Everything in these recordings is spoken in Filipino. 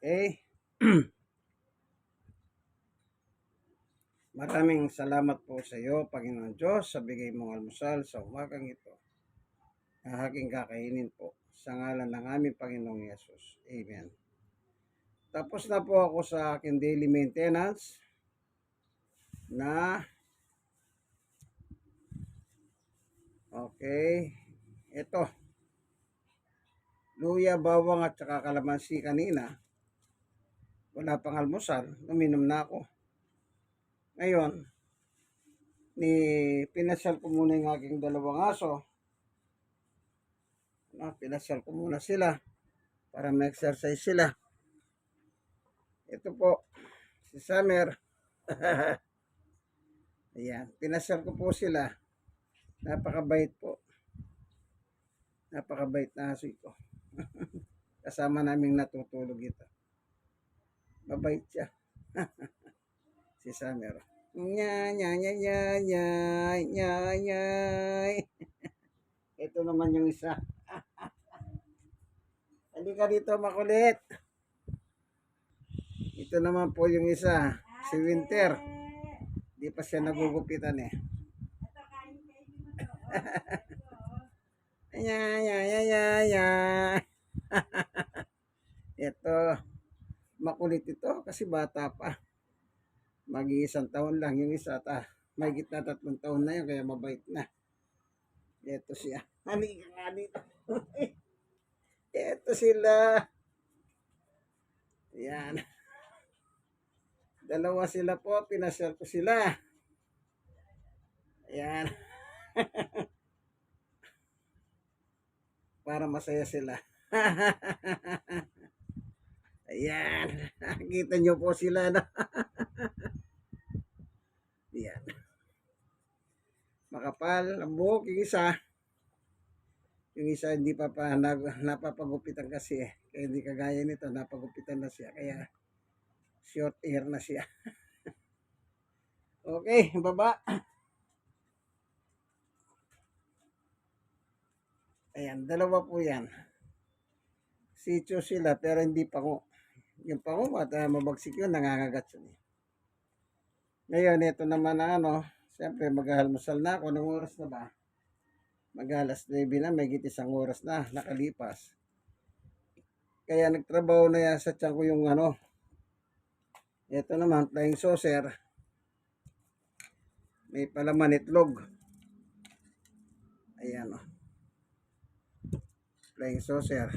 Okay? Maraming salamat po sa iyo, Panginoon Diyos, sa bigay mong almusal sa umagang ito. Na aking kakainin po sa ngalan ng aming Panginoong Yesus. Amen. Tapos na po ako sa aking daily maintenance na Okay. Ito. Luya, bawang at saka kalamansi kanina. Wala pang almusal. Uminom na ako. Ngayon, ni pinasal ko muna yung aking dalawang aso. No, pinasal ko muna sila para ma-exercise sila. Ito po, si Summer. Ayan, pinasal ko po sila. Napakabait po. Napakabait na aso ito. Kasama naming natutulog ito. Mabait siya. si Summer. Nya, nya, nya, nya, nya, nya, nya. Ito naman yung isa. Halika dito, makulit. Ito naman po yung isa. Si Winter. Di pa siya nagugupitan eh. Ya, ya, ya, ya, ya. ito, makulit ito kasi bata pa. Mag-iisang taon lang yung isa. Ta, may gitna tatlong taon na yun, kaya mabait na. Ito siya. Halika nga dito. ito sila. Yan. Dalawa sila po, pinasal ko sila. Ayan. Para masaya sila. Ayan. Kita nyo po sila na. Ayan. Makapal, ang buhok, yung isa. Yung isa hindi pa pa napapagupitan kasi eh. Kaya hindi kagaya nito, napagupitan na siya. Kaya short hair na siya. okay, baba. Ayan, dalawa po yan. Sityo sila pero hindi pango. Yung pango at uh, mabagsik yun, nangangagat yun. eh. Ngayon, ito naman na ano, siyempre maghahalmusal na ako. Anong oras na ba? Mag-alas 9 na, may git isang oras na, nakalipas. Kaya nagtrabaho na yan sa tiyan ko yung ano. Ito naman, flying saucer. May palaman itlog. Ayan o. Oh flying saucer.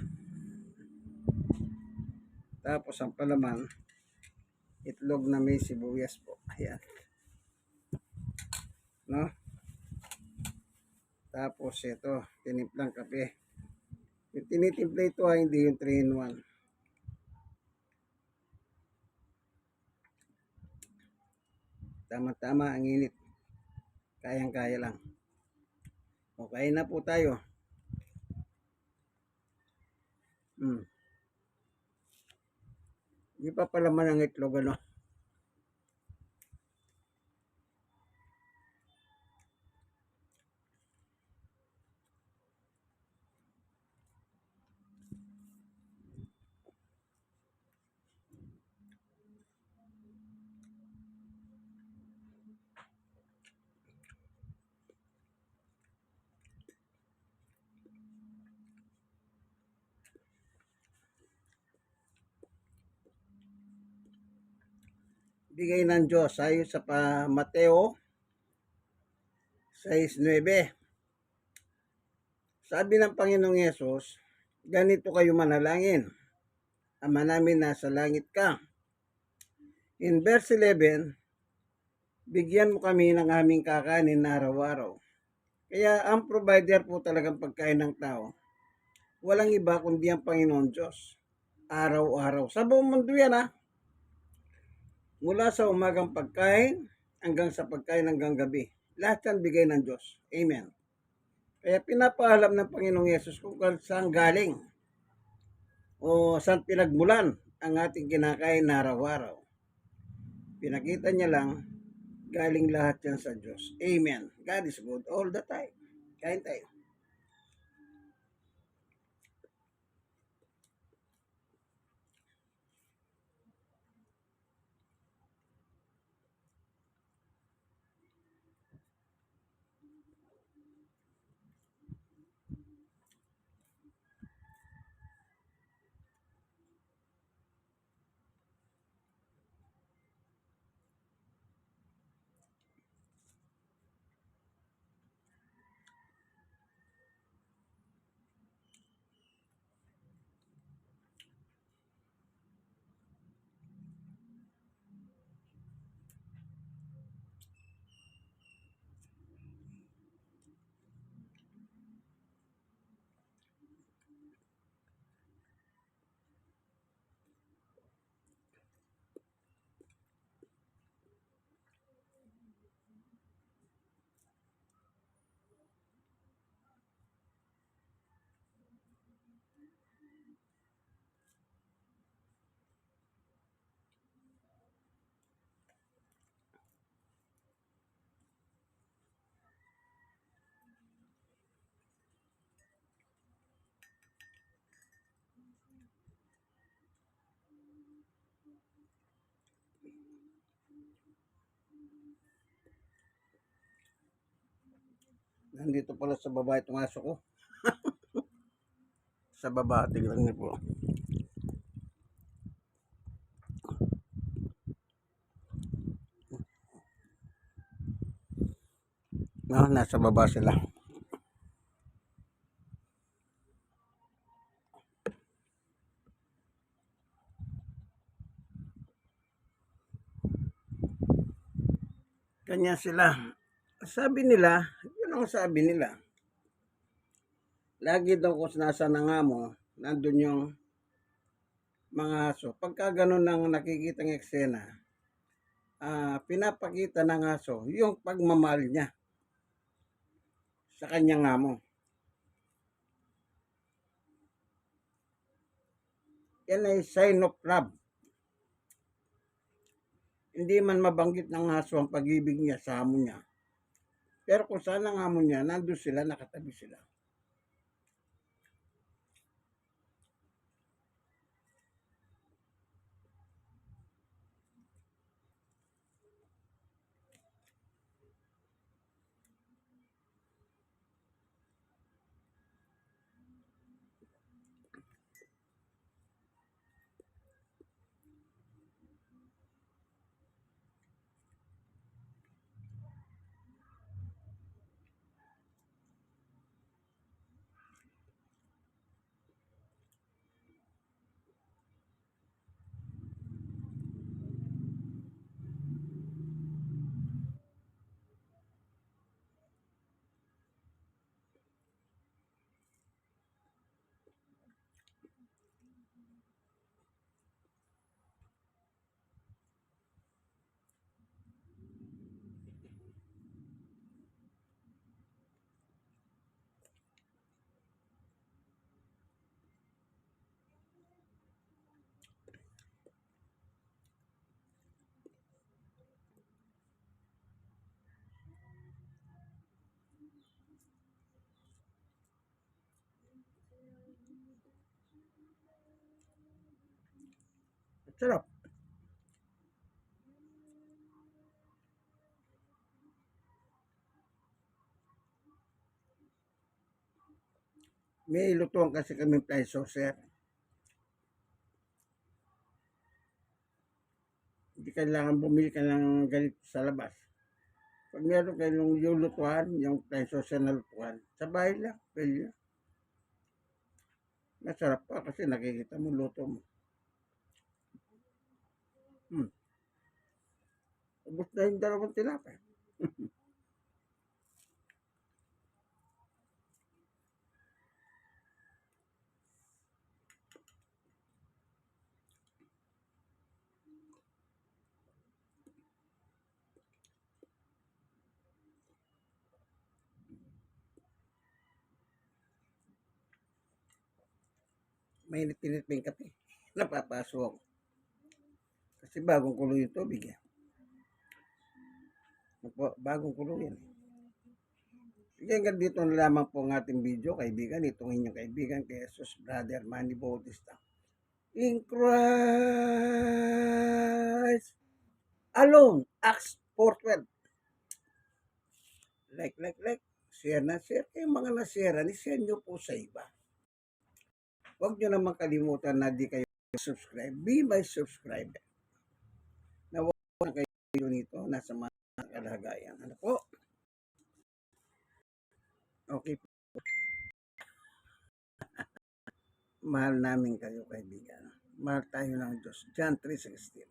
Tapos ang palaman, itlog na may sibuyas po. Ayan. No? Tapos ito, tinimplang kape. Yung tinitimpla ito ay hindi yung 3 in 1. Tama-tama ang init. Kayang-kaya lang. Okay na po tayo. Hmm. Di pa pala man ang itlog ano. Bigay ng Diyos ayon sa pa Mateo 6.9 Sabi ng Panginoong Yesus, ganito kayo manalangin. Ama namin nasa langit ka. In verse 11, bigyan mo kami ng aming kakanin na araw-araw. Kaya ang provider po talagang pagkain ng tao. Walang iba kundi ang Panginoon Diyos. Araw-araw. Sa buong mundo yan ha mula sa umagang pagkain hanggang sa pagkain hanggang gabi. Lahat yan bigay ng Diyos. Amen. Kaya pinapaalam ng Panginoong Yesus kung saan galing o saan pinagmulan ang ating kinakain na araw-araw. Pinakita niya lang, galing lahat yan sa Diyos. Amen. God is good all the time. Kain tayo. Nandito pala sa baba itong aso ko. sa baba, tignan niyo po. No, nasa baba sila. Kanya sila. Sabi nila, yun ang sabi nila. Lagi daw kung nasa nangamo, nandun yung mga aso. Pagka ganun ang nakikitang eksena, ah pinapakita ng aso yung pagmamahal niya sa kanyang amo. Yan ay sign of love. Hindi man mabanggit ng aso ang pag-ibig niya sa amo niya. Pero kung saan ang amo niya, nandun sila, nakatabi sila. Sarap. May lutuan kasi kami fly saucer. Hindi kailangan bumili ka ng ganito sa labas. Pag meron kayong yung lutuan, yung fly saucer na lutuan, sa bahay lang, pwede lang. Masarap pa kasi nakikita mo luto mo. Hmm. Ubus na yung dalawang tinapay. Mainit-init pa yung kape. Napapasok. Kasi bagong kulo yung tubig eh. Bagong kulo yan. Sige, hanggang dito na lamang po ang ating video, kaibigan. Itong inyong kaibigan, kay Jesus Brother Manny Bautista. In Christ alone, Acts 4.12. Like, like, like. Share na share. Kaya mga na-share, ni-share nyo po sa iba. Huwag nyo naman kalimutan na di kayo subscribe. Be my subscriber. Na huwag na kayo nito. Nasa mga kalagayan. Ano po? Okay po. Mahal namin kayo, kaibigan. Mahal tayo ng Diyos. John 3.16